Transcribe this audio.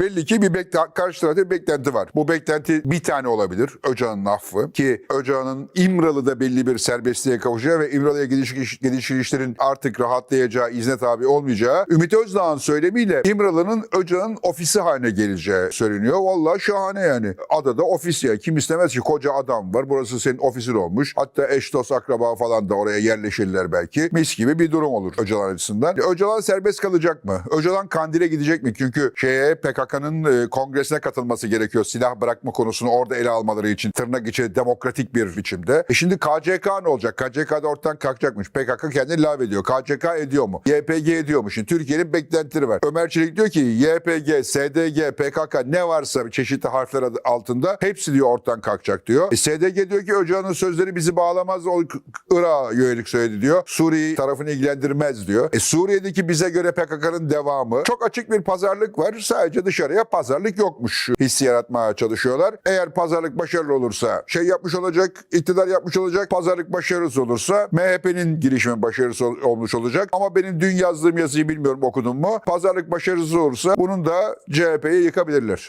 Belli ki bir bekle karşı tarafta beklenti var. Bu beklenti bir tane olabilir. Öcalan'ın affı. Ki Öcalan'ın İmralı'da belli bir serbestliğe kavuşacağı ve İmralı'ya gidiş, gidiş ilişkilerin artık rahatlayacağı, izne tabi olmayacağı Ümit Özdağ'ın söylemiyle İmralı'nın Öcalan'ın ofisi haline geleceği söyleniyor. Vallahi şahane yani. Adada ofis ya. Kim istemez ki koca adam var. Burası senin ofisin olmuş. Hatta eş dost akraba falan da oraya yerleşirler belki. Mis gibi bir durum olur Öcalan açısından. Öcalan serbest kalacak mı? Öcalan Kandil'e gidecek mi? Çünkü şeye PKK'nın e, kongresine katılması gerekiyor. Silah bırakma konusunu orada ele almaları için tırnak içi demokratik bir biçimde. E şimdi KCK ne olacak? KCK da ortadan kalkacakmış. PKK kendini lav ediyor. KCK ediyor mu? YPG ediyor mu? Şimdi Türkiye'nin beklentileri var. Ömer Çelik diyor ki YPG, SDG, PKK ne varsa çeşitli harfler altında hepsi diyor ortadan kalkacak diyor. E, SDG diyor ki Öcalan'ın sözleri bizi bağlamaz. O Irak'a yönelik söyledi diyor. Suriye tarafını ilgilendirmez diyor. E, Suriye'deki bize göre PKK'nın devamı. Çok açık bir pazarlık var. Sadece dışarıya pazarlık yokmuş hissi yaratmaya çalışıyorlar. Eğer pazarlık başarılı olursa şey yapmış olacak, iktidar yapmış olacak. Pazarlık başarısız olursa MHP'nin girişimi başarısız ol- olmuş olacak. Ama benim dün yazdığım yazıyı bilmiyorum okudun mu? Pazarlık başarısız olursa bunun da CHP'yi yıkabilirler.